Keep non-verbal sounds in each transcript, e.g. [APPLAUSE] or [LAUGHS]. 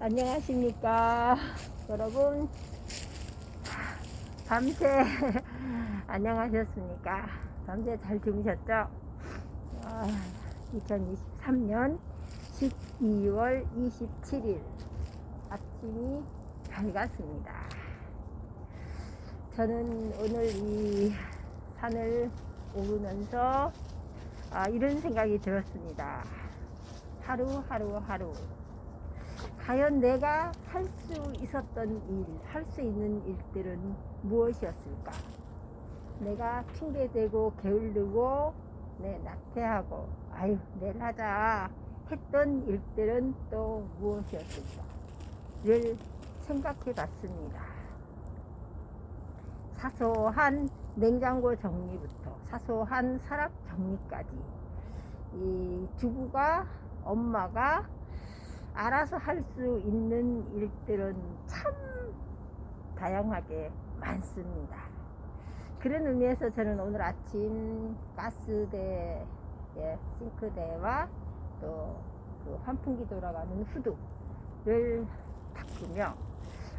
안녕하십니까. [LAUGHS] 여러분. 밤새 [LAUGHS] 안녕하셨습니까? 밤새 잘 주무셨죠? 아, 2023년 12월 27일 아침이 밝았습니다. 저는 오늘 이 산을 오르면서 아, 이런 생각이 들었습니다. 하루 하루 하루 과연 내가 할 수 있었던 일, 할 수 있는 일들은 무엇이었을까? 내가 핑계대고 게을르고 내 낙태하고 아유 내일 하자 했던 일들은 또 무엇이었을까?를 생각해 봤습니다. 사소한 냉장고 정리부터 사소한 서랍 정리까지 이 주부가 엄마가 알아서 할 수 있는 일들은 참 다양하게 많습니다. 그런 의미에서 저는 오늘 아침 가스대, 예, 싱크대와 또 그 환풍기 돌아가는 후드를 닦으며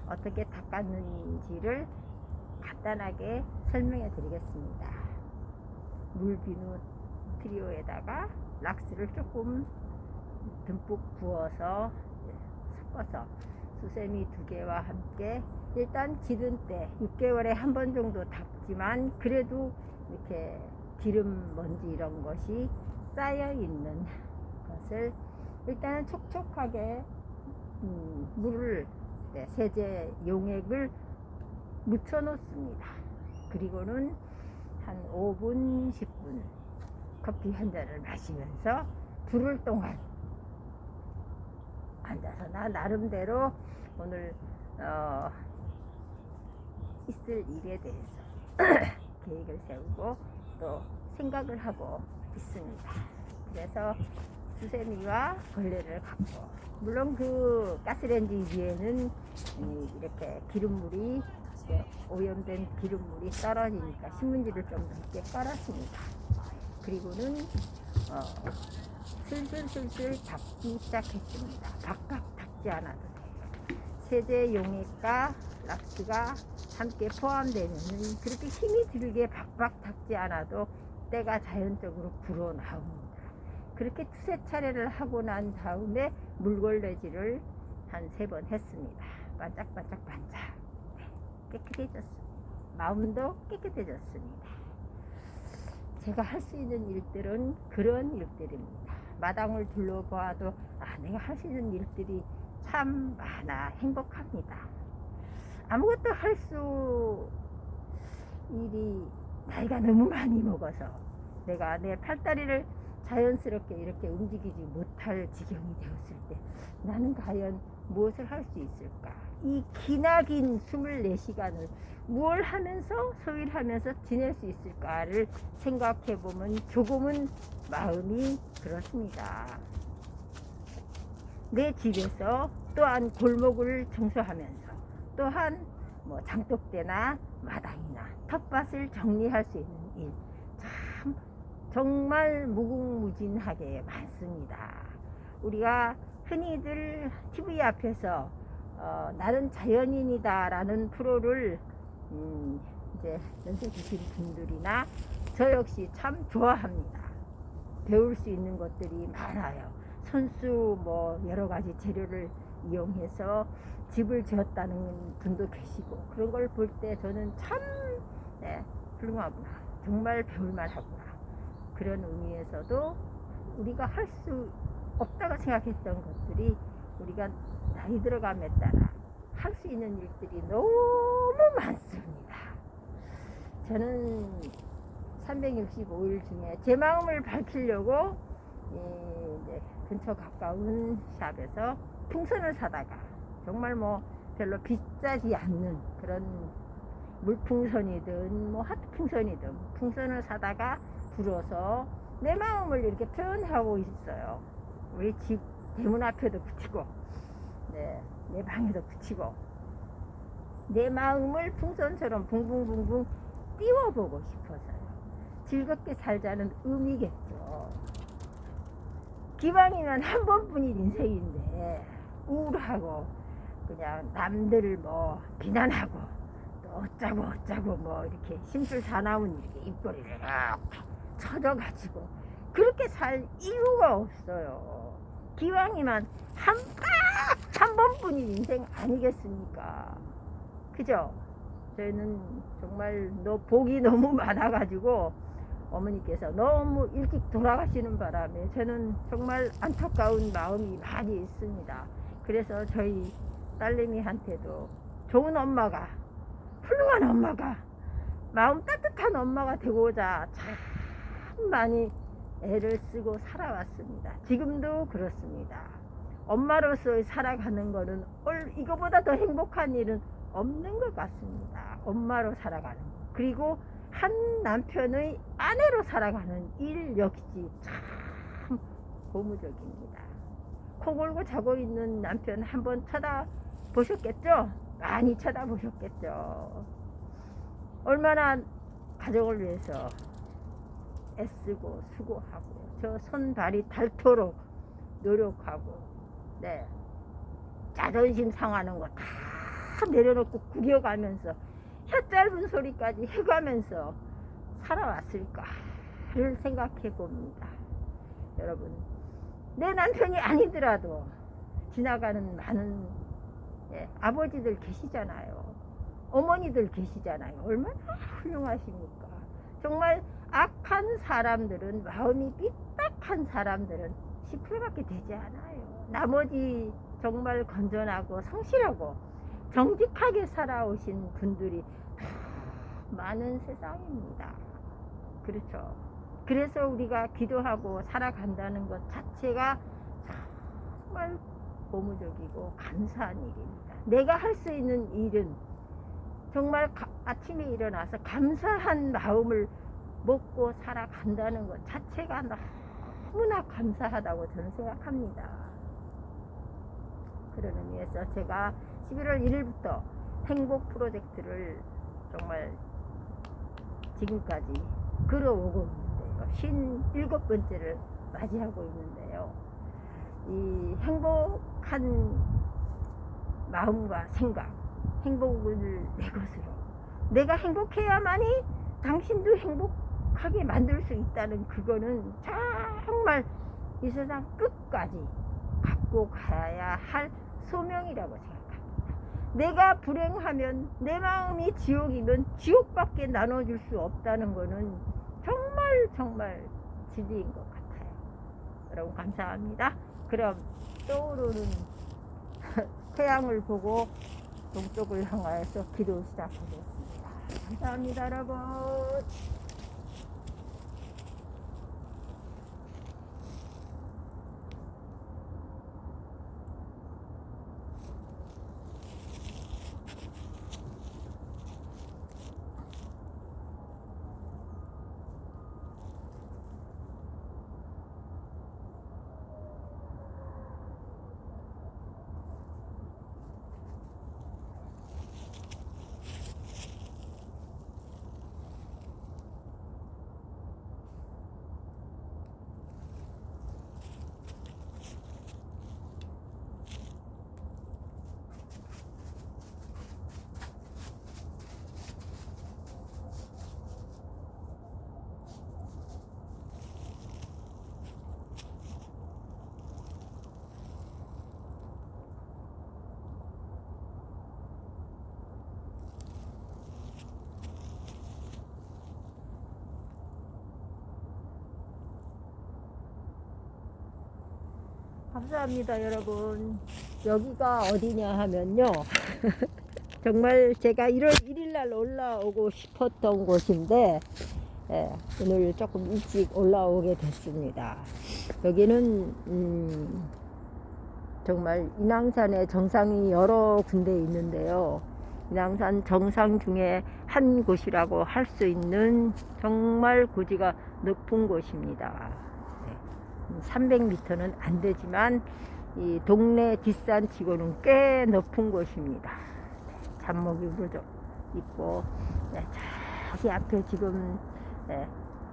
어떻게 닦았는지를 간단하게 설명해 드리겠습니다. 물비누 트리오에다가 락스를 조금 듬뿍 부어서 섞어서 수세미 두 개와 함께 일단 기른 때 6개월에 한 번 정도 닦지만 그래도 이렇게 기름 먼지 이런 것이 쌓여 있는 것을 일단은 촉촉하게 음, 물을 네, 세제 용액을 묻혀 놓습니다. 그리고는 한 5분 10분 커피 한 잔을 마시면서 부를 동안 앉아서 나 나름대로 오늘 어, 있을 일에 대해서 [CLEARS THROAT] 계획을 세우고 또 생각을 하고 있습니다. 그래서 수세미와 걸레를 갖고 물론 그 가스레인지 위에는 이 이렇게 기름물이 오염된 기름물이 떨어지니까 신문지를 좀 넓게 깔았습니다. 그리고는 어, 슬슬슬슬 닦기 시작했습니다. 각각 닦지 않아도 돼요. 세제 용액과 락스가 함께 포함되면 그렇게 힘이 들게 박박 닦지 않아도 때가 자연적으로 불어 나옵니다. 그렇게 두세 차례를 하고 난 다음에 물걸레질을 한 세 번 했습니다. 반짝반짝 반짝. 네, 깨끗해졌습니다. 마음도 깨끗해졌습니다. 제가 할 수 있는 일들은 그런 일들입니다. 마당을 둘러보아도 아 내가 있는 일들이 참 많아 행복합니다. 아무것도 할 수 일이 나이가 너무 많이 먹어서 내가 내 팔다리를 자연스럽게 이렇게 움직이지 못할 지경이 되었을 때 나는 과연 무엇을 할 수 있을까? 이 기나긴 24시간을 무엇을 하면서 소일하면서 지낼 수 있을까를 생각해 보면 조금은 마음이 그렇습니다. 내 집에서 또한 골목을 청소하면서 또한 뭐 장독대나 마당이나 텃밭을 정리할 수 있는 일 참 정말 무궁무진하게 많습니다. 우리가 흔히들 TV 앞에서 어, 나는 자연인이다라는 프로를 음, 이제 연세 드신 분들이나 저 역시 참 좋아합니다. 배울 수 있는 것들이 많아요. 선수 뭐 여러 가지 재료를 이용해서 집을 지었다는 분도 계시고 그런 걸 볼 때 저는 참 네, 훌륭하구나. 정말 배울만하구나. 그런 의미에서도 우리가 할 수 없다고 생각했던 것들이 우리가 나이 들어감에 따라 할 수 있는 일들이 너무 많습니다. 저는 365일 중에 제 마음을 밝히려고 이 이제 근처 가까운 샵에서 풍선을 사다가 정말 뭐 별로 비싸지 않는 그런 물풍선이든 뭐 핫풍선이든 풍선을 사다가 불어서 내 마음을 이렇게 표현하고 있어요. 우리 집 대문 앞에도 붙이고, 네, 내 방에도 붙이고, 내 마음을 풍선처럼 붕붕붕붕 띄워보고 싶어서요. 즐겁게 살자는 의미겠죠. 기왕이면 한 번뿐인 인생인데, 우울하고 그냥 남들을 뭐 비난하고 또 어쩌고 어쩌고 뭐 이렇게 심술사나운 이렇게 입꼬리를 이렇게 쳐져가지고 그렇게 살 이유가 없어요. 기왕이면 한딱한 번뿐인 인생 아니겠습니까? 그죠? 저희는 정말 너 복이 너무 많아가지고 어머니께서 너무 일찍 돌아가시는 바람에 저는 정말 안타까운 마음이 많이 있습니다. 그래서 저희 딸내미한테도 좋은 엄마가 훌륭한 엄마가 마음 따뜻한 엄마가 되고자 참 많이 애를 쓰고 살아왔습니다. 지금도 그렇습니다. 엄마로서 살아가는 얼 이거보다 더 행복한 일은 없는 것 같습니다. 엄마로 살아가는 거. 그리고 한 남편의 아내로 살아가는 일 역시 참 고무적입니다. 코 골고 자고 있는 남편 한번 쳐다보셨겠죠? 많이 쳐다보셨겠죠? 얼마나 가족을 위해서 애쓰고 수고하고 저 손발이 닳도록 노력하고 네 자존심 상하는 거 다 내려놓고 구겨가면서 혀 짧은 소리까지 해가면서 살아왔을까를 생각해 봅니다. 여러분 내 남편이 아니더라도 지나가는 많은 예, 아버지들 계시잖아요. 어머니들 계시잖아요. 얼마나 훌륭하십니까? 정말 악한 사람들은 마음이 삐딱한 사람들은 10%밖에 되지 않아요. 나머지 정말 건전하고 성실하고 정직하게 살아오신 분들이 많은 세상입니다. 그렇죠. 그래서 우리가 기도하고 살아간다는 것 자체가 정말 고무적이고 감사한 일입니다. 내가 할 수 있는 일은 정말 가- 아침에 일어나서 감사한 마음을 먹고 살아간다는 것 자체가 너무나 감사하다고 저는 생각합니다. 그런 의미에서 제가 11월 1일부터 행복 프로젝트를 정말 지금까지 끌어오고 있는데요. 57번째를 맞이하고 있는데요. 이 행복한 마음과 생각, 행복을 내 것으로 내가 행복해야만이 당신도 행복 하게 만들 수 있다는 그거는 정말 이 세상 끝까지 갖고 가야 할 소명이라고 생각합니다. 내가 불행하면 내 마음이 지옥이면 지옥밖에 나눠줄 수 없다는 거는 정말 정말 진리인 것 같아요. 여러분 감사합니다. 그럼 떠오르는 [LAUGHS] 태양을 보고 동쪽을 향하여서 기도 시작하겠습니다. 감사합니다, 여러분. 감사합니다, 여러분. 여기가 어디냐 하면요. [LAUGHS] 정말 제가 1월 1일 날 올라오고 싶었던 곳인데, 예, 오늘 조금 일찍 올라오게 됐습니다. 여기는, 음, 정말 인왕산의 정상이 여러 군데 있는데요. 인왕산 정상 중에 한 곳이라고 할 수 있는 정말 고지가 높은 곳입니다. 300m는 안 되지만 이 동네 뒷산 치고는 꽤 높은 곳입니다. 잡목이도 있고 네, 저기 앞에 지금 네,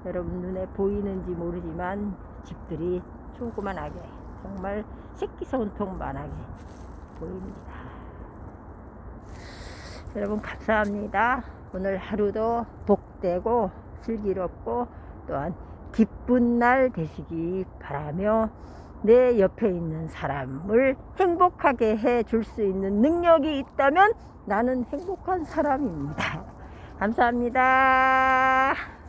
여러분 눈에 보이는지 모르지만 집들이 조그만하게 정말 새끼 손톱만하게 보입니다. 여러분 감사합니다. 오늘 하루도 복되고 슬기롭고 또한 기쁜 날 되시기 바라며 내 옆에 있는 사람을 행복하게 해 줄 수 있는 능력이 있다면 나는 행복한 사람입니다. [LAUGHS] 감사합니다.